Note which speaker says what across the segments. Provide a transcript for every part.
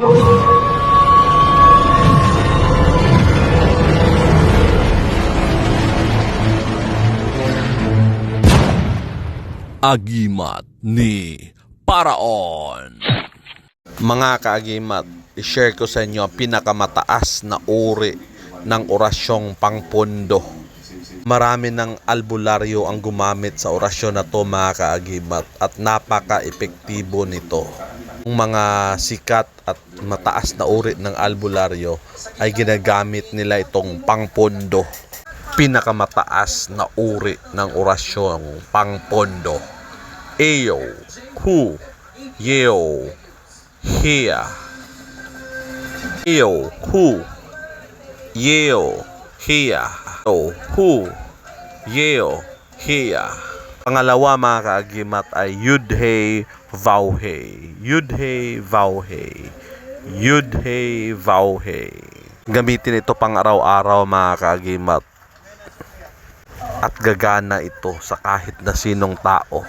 Speaker 1: Agimat ni Paraon.
Speaker 2: Mga kaagimat, i-share ko sa inyo ang pinakamataas na uri ng orasyong pangpondo. Marami ng albularyo ang gumamit sa orasyon na to mga kaagimat at napaka-epektibo nito. Ang mga sikat at mataas na uri ng albularyo ay ginagamit nila itong pangpondo. Pinakamataas na uri ng orasyong pangpondo. Ayo, ku, yeo, here. Yo, who, yeo, here. Yo, who, yeo, here. Pangalawa mga kaagimat ay Yudhe Vauhe. Yudhe Vauhe. Yudhe Vauhe. Gamitin ito pang araw-araw mga kaagimat. At gagana ito sa kahit na sinong tao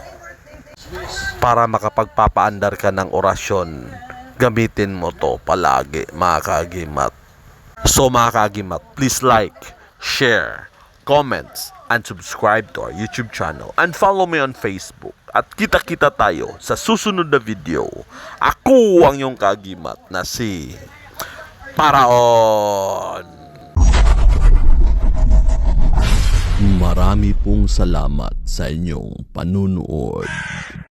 Speaker 2: para makapagpapaandar ka ng orasyon, gamitin mo to palagi mga kagimat. So mga kagimat, please like, share, comments, and subscribe to our YouTube channel and follow me on Facebook. At kita-kita tayo sa susunod na video. Ako ang yung kagimat na si Paraon.
Speaker 1: Marami pong salamat sa inyong panunood.